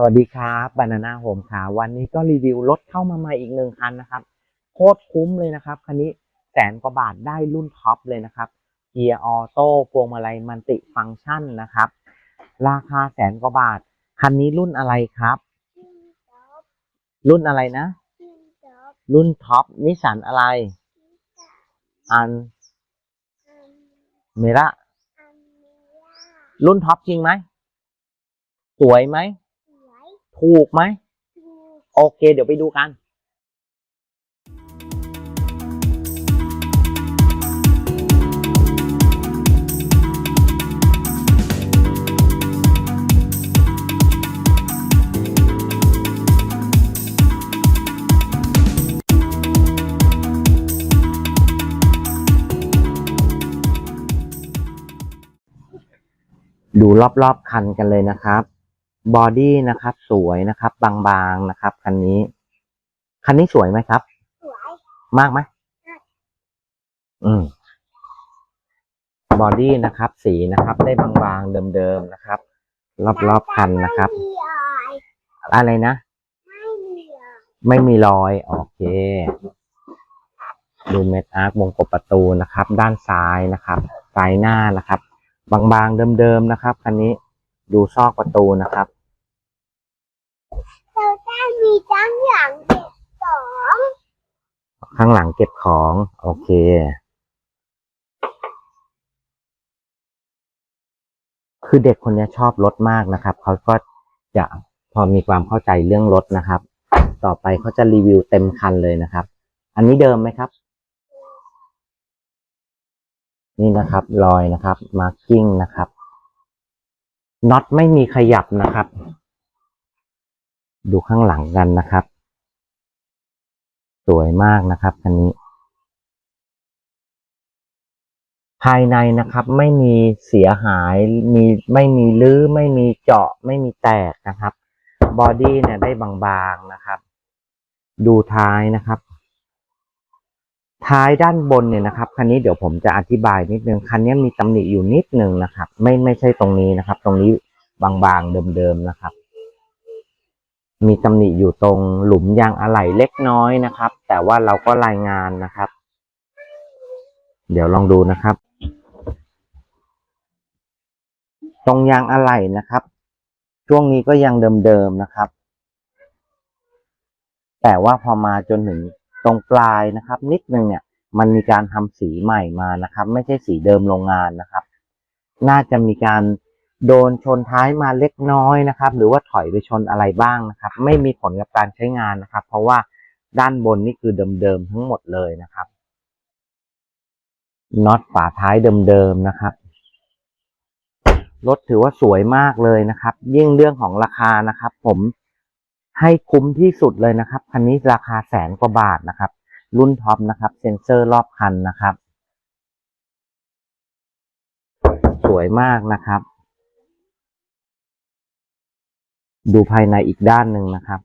สวัสดีครับบานาน่าโฮมค่ะวันนี้ก็รีวิวรถเข้ามาใหม่อีกหนึ่งคันนะครับ โคตรคุ้มเลยนะครับ คันนี้แสนกว่าบาทได้รุ่นท็อปเลยนะครับเกียร์ออโต้พวงมาลัยมัลติฟังก์ชันนะครับ ราคาแสนกว่าบาท คันนี้รุ่นอะไรครับ รุ่นอะไรนะ รุ่นท็อปนิสสันอะไร อันเมระรุ่นท็อปจริงไหมสวยไหม ถูกไหม โอเค เดี๋ยวไปดูกันดูรอบๆคันกันเลยนะครับ บอดี้นะครับ สวยนะครับ บางๆนะครับ คันนี้ คันนี้สวยไหมครับ สวย มากไหมอืมบอดี้นะครับ สีนะครับ ได้บางๆเดิมๆนะครับ รอบๆคันนะครับไม่มีรอยอะไรนะไม่มีรอยไม่มีรอย โอเค ดูเม็ดอาร์ควงกบประตูนะครับ ด้านซ้ายนะครับซ้ายหน้านะครับ บางๆเดิมๆนะครับคันนี้ดูซอกประตูนะครับเรา ได้มีจังอย่างเด็กสองข้างหลังเก็บของ โอเค คือเด็กคนนี้ชอบรถมากนะครับ เขาก็จะพอมีความเข้าใจเรื่องรถนะครับ ต่อไปเขาจะรีวิวเต็มคันเลยนะครับ อันนี้เดิมไหมครับ นี่นะครับ รอยนะครับ มาร์กิ้งนะครับน็อตไม่มีขยับนะครับ ดูข้างหลังกันนะครับ สวยมากนะครับคันนี้ ภายในนะครับไม่มีเสียหายมีไม่มีลื้อไม่มีเจาะไม่มีแตกนะครับบอดี้เนี่ยได้บางๆนะครับ ดูท้ายนะครับ ท้ายด้านบนเนี่ยนะครับคันนี้เดี๋ยวผมจะอธิบายนิดนึงคันนี้มีตำหนิอยู่นิดนึงนะครับ ไม่ไม่ใช่ตรงนี้นะครับ ตรงนี้บางๆเดิมๆนะครับ มีตำหนิอยู่ตรงหลุมยางอะไหล่เล็กน้อยนะครับ แต่ว่าเราก็รายงานนะครับ เดี๋ยวลองดูนะครับ ตรงยางอะไหล่นะครับ ช่วงนี้ก็ยังเดิมๆนะครับ แต่ว่าพอมาจนถึงตรงปลายนะครับ นิดนึงเนี่ย มันมีการทำสีใหม่มานะครับ ไม่ใช่สีเดิมโรงงานนะครับ น่าจะมีการ โดนชนท้ายมาเล็กน้อยนะครับ หรือว่าถอยไปชนอะไรบ้างนะครับ ไม่มีผลกับการใช้งานนะครับ เพราะว่าด้านบนนี่คือเดิมๆทั้งหมดเลยนะครับน็อตฝาท้ายเดิมๆนะครับรถถือว่าสวยมากเลยนะครับ ยิ่งเรื่องของราคานะครับ ผมให้คุ้มที่สุดเลยนะครับคันนี้ราคาแสนกว่าบาทนะครับ รุ่นท็อปนะครับ เซ็นเซอร์รอบคันนะครับ สวยมากนะครับ ดูภายในอีกด้านหนึ่งนะครับ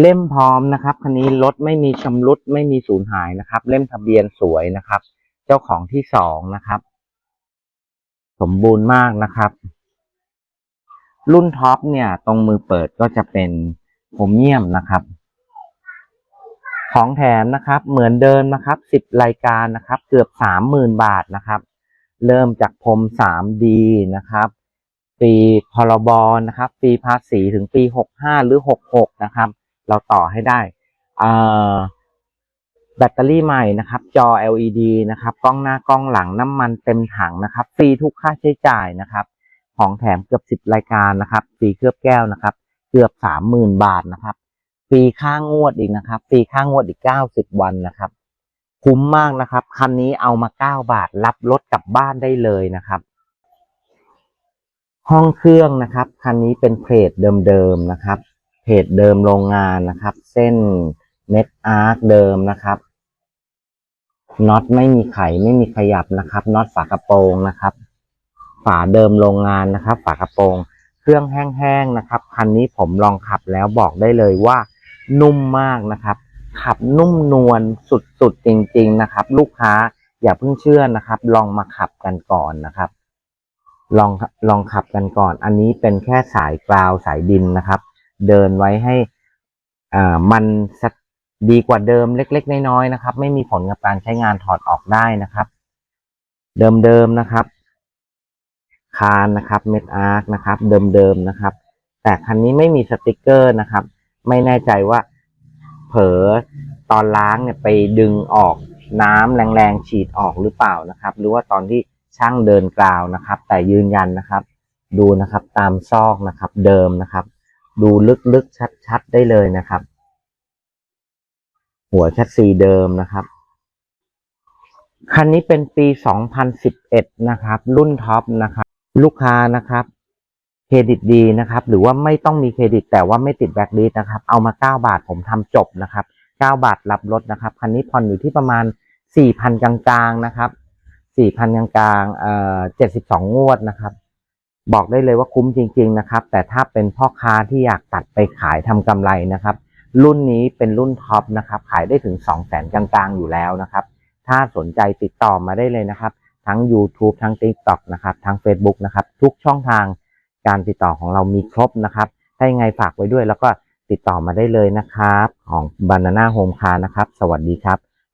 เล่มพร้อมนะครับคันนี้รถไม่มีชำรุดไม่มีสูญหายนะครับ เล่มทะเบียนสวยนะครับ เจ้าของที่สองนะครับ สมบูรณ์มากนะครับ รุ่นท็อปเนี่ย ตรงมือเปิดก็จะเป็นโครเมียมนะครับ ของแถมนะครับ เหมือนเดิมนะครับสิบรายการนะครับ เกือบสามหมื่นบาทนะครับ เริ่มจากพรม 3D นะครับ ปีพรบนะครับปีภาษีถึงปี 65 หรือ 66 นะครับ เราต่อให้ได้แบตเตอรี่ใหม่นะครับ จอ LED นะครับ กล้องหน้ากล้องหลังน้ำมันเต็มถังนะครับฟรีทุกค่าใช้จ่ายนะครับ ของแถมเกือบ 10 รายการนะครับฟรีเคลือบแก้วนะครับ เกือบ 30,000 บาทนะครับฟรีค่างวดอีกนะครับฟรีค่างวดอีก 90 วันนะครับ คุ้มมากนะครับ คันนี้เอามา 9 บาทรับรถกลับบ้านได้เลยนะครับ ห้องเครื่องนะครับ คันนี้เป็นเพจเดิมๆนะครับ เพจเดิมโรงงานนะครับ เส้นเม็ดอาร์คเดิมนะครับน็อตไม่มีไขไม่มีขยับนะครับน็อตฝากระโปรงนะครับ ฝาเดิมโรงงานนะครับ ฝากระโปรง เครื่องแห้งๆนะครับคันนี้ผมลองขับแล้วบอกได้เลยว่า นุ่มมากนะครับ ขับนุ่มนวลสุดๆจริง ๆนะครับ ลูกค้าอย่าเพิ่งเชื่อนะครับ ลองมาขับกันก่อนนะครับ ลองลองขับกันก่อน อันนี้เป็นแค่สายกราวสายดินนะครับ เดินไว้ให้อ่ามันดีกว่าเดิมเล็ก ๆ น้อยๆนะครับ ไม่มีผลกับการใช้งานถอดออกได้นะครับ เดิมๆนะครับ คานนะครับเม็ดอาร์คนะครับ เดิมๆนะครับ แต่คันนี้ไม่มีสติกเกอร์นะครับ ไม่แน่ใจว่าเผลอตอนล้างเนี่ยไปดึงออกน้ำแรงๆฉีดออกหรือเปล่านะครับ หรือว่าตอนที่ ช่างเดินกราวนะครับ แต่ยืนยันนะครับ ดูนะครับตามซอกนะครับ เดิมนะครับ ดูลึกๆชัดๆได้เลยนะครับ หัวชัดซีเดิมนะครับคันนี้เป็นปี 2011 นะครับ รุ่นท็อปนะครับ ลูกค้านะครับ เครดิตดีนะครับ หรือว่าไม่ต้องมีเครดิตแต่ว่าไม่ติดแบล็คลิสนะครับ เอามา 9 บาทผมทำจบนะครับ 9 บาทรับรถนะครับ คันนี้ผ่อนอยู่ที่ประมาณ 4,000 กลางๆนะครับ 4,000กลางๆเอ่อ72งงวดนะครับ บอกได้เลยว่าคุ้มจริง ๆนะครับ แต่ถ้าเป็นพ่อค้าที่อยากตัดไปขายทำกำไรนะครับ รุ่นนี้เป็นรุ่นท็อปนะครับ ขายได้ถึง200,000กลางๆอยู่แล้วนะครับ ถ้าสนใจติดต่อมาได้เลยนะครับ ทั้ง YouTube ทั้ง TikTok นะครับ ทั้ง Facebook นะครับ ทุกช่องทางการติดต่อของเรามีครบนะครับถ้ายังไงฝากไว้ด้วยแล้วก็ติดต่อมาได้เลยนะครับ ของ Banana Home Car นะครับ สวัสดีครับ